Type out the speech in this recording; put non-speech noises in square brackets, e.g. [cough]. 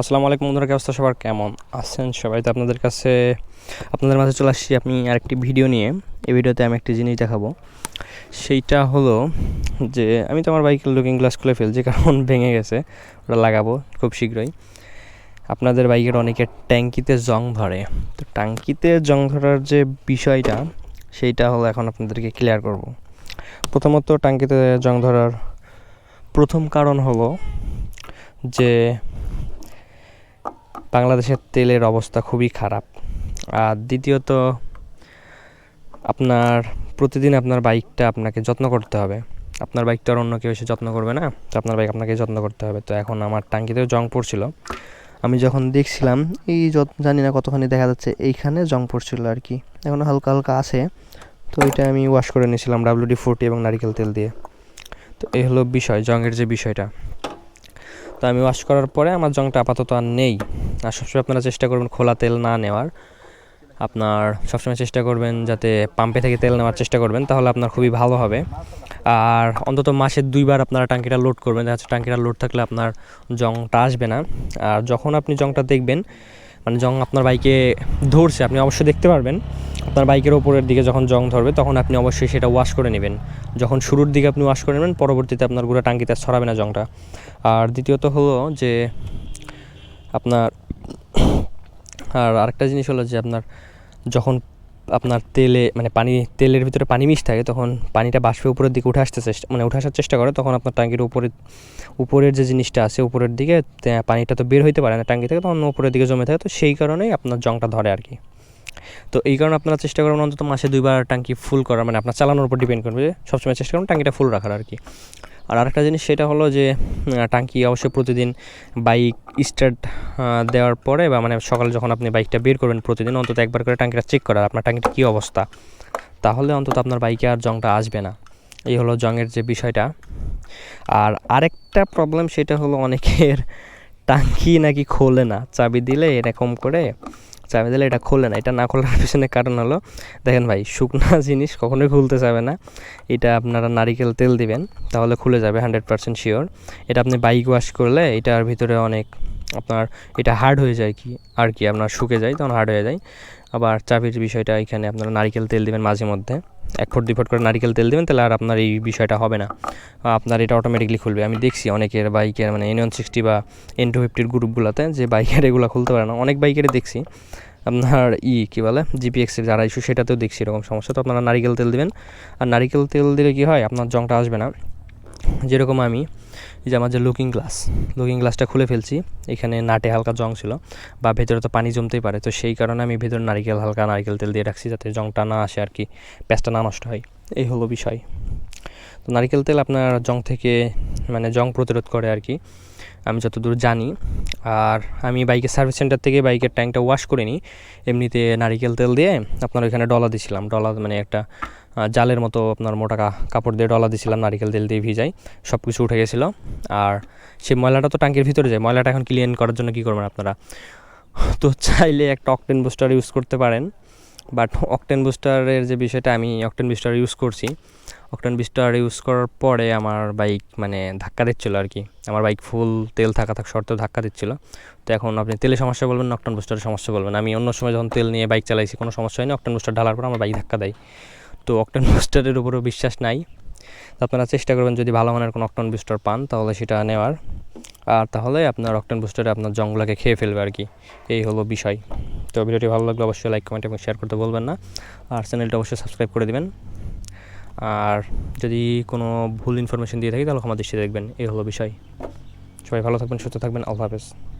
আসসালামু আলাইকুম বন্ধুরা, কি অবস্থা? সবার কেমন আছেন সবাই? তো আপনাদের কাছে, আপনাদের মাঝে চলে আসছি আমি আরেকটি ভিডিও নিয়ে। এই ভিডিওতে আমি একটি জিনিস দেখাবো। সেইটা হলো যে, আমি তো আমার বাইকের লুকিং গ্লাস খুলে ফেলছি, কারণ [laughs] ভেঙে গেছে। ওটা লাগাবো খুব শীঘ্রই। আপনাদের বাইকের অনেকের ট্যাঙ্কিতে জং ধরে। তো ট্যাঙ্কিতে জং ধরার যে বিষয়টা, সেইটা হলো এখন আপনাদেরকে ক্লিয়ার করব। প্রথমত ট্যাঙ্কিতে জং ধরার প্রথম কারণ হলো যে বাংলাদেশের তেলের অবস্থা খুবই খারাপ। আর দ্বিতীয়ত, আপনার প্রতিদিন আপনার বাইকটা আপনাকে যত্ন করতে হবে। আপনার বাইকটা আর অন্য কেউ এসে যত্ন করবে না, তো আপনার বাইক আপনাকে যত্ন করতে হবে। তো এখন আমার টাঙ্কিতেও জং পড়ছিল। আমি যখন দেখছিলাম, এই জানি না কতখানি দেখা যাচ্ছে, এইখানে জং পড়ছিল আর কি। এখন হালকা হালকা আছে। তো এটা আমি ওয়াশ করে নিয়েছিলাম ডাব্লিউডি ফোর্টি এবং নারিকেল তেল দিয়ে। তো এই হলো বিষয়, জংয়ের যে বিষয়টা। তো আমি ওয়াশ করার পরে আমার জংটা আপাতত আর নেই। আর সবসময় আপনারা চেষ্টা করবেন খোলা তেল না নেওয়ার। আপনার সবসময় চেষ্টা করবেন যাতে পাম্পে থেকে তেল নেওয়ার চেষ্টা করবেন, তাহলে আপনার খুবই ভালো হবে। আর অন্তত মাসে দুইবার আপনারা টাঙ্কিটা লোড করবেন। দেখা যাচ্ছে টাঙ্কিটা লোড থাকলে আপনার জংটা আসবে না। আর যখন আপনি জংটা দেখবেন মানে জং আপনার বাইকে ধরছে, আপনি অবশ্যই দেখতে পারবেন। আপনার বাইকের ওপরের দিকে যখন জং ধরবে, তখন আপনি অবশ্যই সেটা ওয়াশ করে নেবেন। যখন শুরুর দিকে আপনি ওয়াশ করে নেবেন, পরবর্তীতে আপনার গুঁড়া টাঙ্কিতে ছড়াবে না জংটা। আর দ্বিতীয়ত হলো যে, আপনার আর আরেকটা জিনিস হলো যে আপনার যখন আপনার তেলে মানে পানি, তেলের ভিতরে পানি মিশ থাকে, তখন পানিটা বাষ্পে উপরের দিকে উঠে আসতে চেষ্টা মানে উঠে আসার চেষ্টা করে, তখন আপনার ট্যাঙ্কির উপরে, উপরের যে জিনিসটা আছে, উপরের দিকে পানিটা তো বের হইতে পারে না ট্যাঙ্কি থেকে, তখন উপরের দিকে জমে থাকে, তো সেই কারণেই আপনার জংটা ধরে আর কি। তো এই কারণে আপনারা চেষ্টা করবেন অন্তত মাসে দুইবার ট্যাঙ্কি ফুল করার মানে আপনার চালানোর উপর ডিপেন্ড করবে সবসময় চেষ্টা করুন ট্যাঙ্কিটা ফুল রাখার আর কি। আর আরেকটা জিনিস সেটা হলো যে উম, ট্যাঙ্কি অবশ্যই প্রতিদিন বাইক স্টার্ট দেওয়ার পরে বা মানে সকালে যখন আপনি বাইকটা বের করবেন প্রতিদিন অন্তত একবার করে ট্যাঙ্কিটা চেক করা আপনার ট্যাঙ্কিটা কী অবস্থা? তাহলে অন্তত আপনার বাইকে আর জংটা আসবে না। এই হলো জংয়ের যে বিষয়টা। আর আরেকটা প্রবলেম সেটা হলো অনেকের টাঙ্কি নাকি খোলে না চাবি দিলে এরকম করে চাবি দিলে এটা খোলে না, এটা না খোলার পিছনে কারণ হলো, দেখেন ভাই, শুকনা [laughs] জিনিস কখনোই খুলতে যাবে না। এটা আপনারা নারিকেল তেল দিবেন, তাহলে খুলে যাবে হান্ড্রেড পার্সেন্ট শিওর এটা আপনি বাইক ওয়াশ করলে এটার ভিতরে অনেক আপনার, এটা হার্ড হয়ে যায় কি, আর কি, আপনার শুকে যায়, তখন হার্ড হয়ে যায়। আবার চাবির বিষয়টা এখানে আপনারা নারিকেল তেল দিবেন মাঝে মধ্যে। এক ফুট দুই ফোট করে নারিকেল তেল দেবেন, তাহলে আর আপনার এই বিষয়টা হবে না। আপনার এটা অটোমেটিকলি খুলবে। আমি দেখছি অনেকের বাইকের মানে এন ওয়ান সিক্সটি বা এন টু ফিফটির গ্রুপগুলোতে যে বাইকের এগুলো খুলতে পারে না। অনেক বাইকেরই দেখছি। আপনার ই, কী বলে জিপিএক্সের যারা ইস্যু সেটাতেও দেখছি এরকম সমস্যা। তো আপনারা নারিকেল তেল দেবেন। আর নারিকেল তেল দিলে কী হয়? আপনার জংটা আসবে না। যেরকম আমি, এই যে আমার যে লুকিং গ্লাস লুকিং গ্লাসটা খুলে ফেলছি, এখানে নাটে হালকা জং ছিল, বা ভেতরে তো পানি জমতেই পারে, তো সেই কারণে আমি ভেতরে নারিকেল, হালকা নারিকেল তেল দিয়ে রাখছি যাতে জংটা না আসে আর কি, প্যাঁচটা না নষ্ট হয়, এই হলো বিষয়। তো নারিকেল তেল আপনার জং থেকে মানে জং প্রতিরোধ করে আর কি, আমি যতদূর জানি, আর আমি বাইকের সার্ভিস সেন্টার থেকে বাইকের ট্যাঙ্কটা ওয়াশ করে নিই, এমনিতে নারিকেল তেল দিয়ে আপনার ওইখানে ডলা দিছিলাম, ডলা মানে একটা জালের মতো আপনার মোটা কাপড় দিয়ে ডলা দিয়েছিলাম নারিকেল, তেল দিয়ে ভিজাই সব কিছু উঠে গেছিল। আর সেই ময়লাটা তো ট্যাঙ্কের ভিতরে যায়, ময়লাটা এখন ক্লিন করার জন্য কী করবেন আপনারা? তো চাইলে একটা অকটেন বুস্টার ইউজ করতে পারেন বাট অকটেন বুস্টারের যে বিষয়টা, আমি অকটেন বুস্টার ইউজ করছি। অকটেন বুস্টার ইউজ করার পরে আমার বাইক মানে ধাক্কা দিচ্ছিল আর কি। আমার বাইক ফুল তেল থাকা থাক সত্ত্বেও ধাক্কা দিচ্ছিল। তো এখন আপনি তেলে সমস্যা বলবেন অকটেন বুস্টারের সমস্যা বলবেন। আমি অন্য সময় যখন তেল নিয়ে বাইক চালাইছি, কোনো সমস্যা হয়নি অকটেন বুস্টার ঢালার পর আমার বাইক ধাক্কা দেয়। তো অকটেন বুস্টারের উপরও বিশ্বাস নাই। তো আপনারা চেষ্টা করবেন যদি ভালো মানের কোনো অকটেন বুস্টার পান, তাহলে সেটা নেওয়ার। আর তাহলে আপনার অকটেন বুস্টারে আপনার জঙ্গলাকে খেয়ে ফেলবে আর কি। এই হলো বিষয়। তো ভিডিওটি ভালো লাগলে অবশ্যই লাইক কমেন্ট এবং শেয়ার করতে বলবেন না। আর চ্যানেলটা অবশ্যই সাবস্ক্রাইব করে দেবেন। আর যদি কোনো ভুল ইনফরমেশন দিয়ে থাকি, তাহলে ক্ষমা দৃষ্টি দেখবেন। এই হলো বিষয়। সবাই ভালো থাকবেন, সুস্থ থাকবেন। আল্লাহ হাফেজ।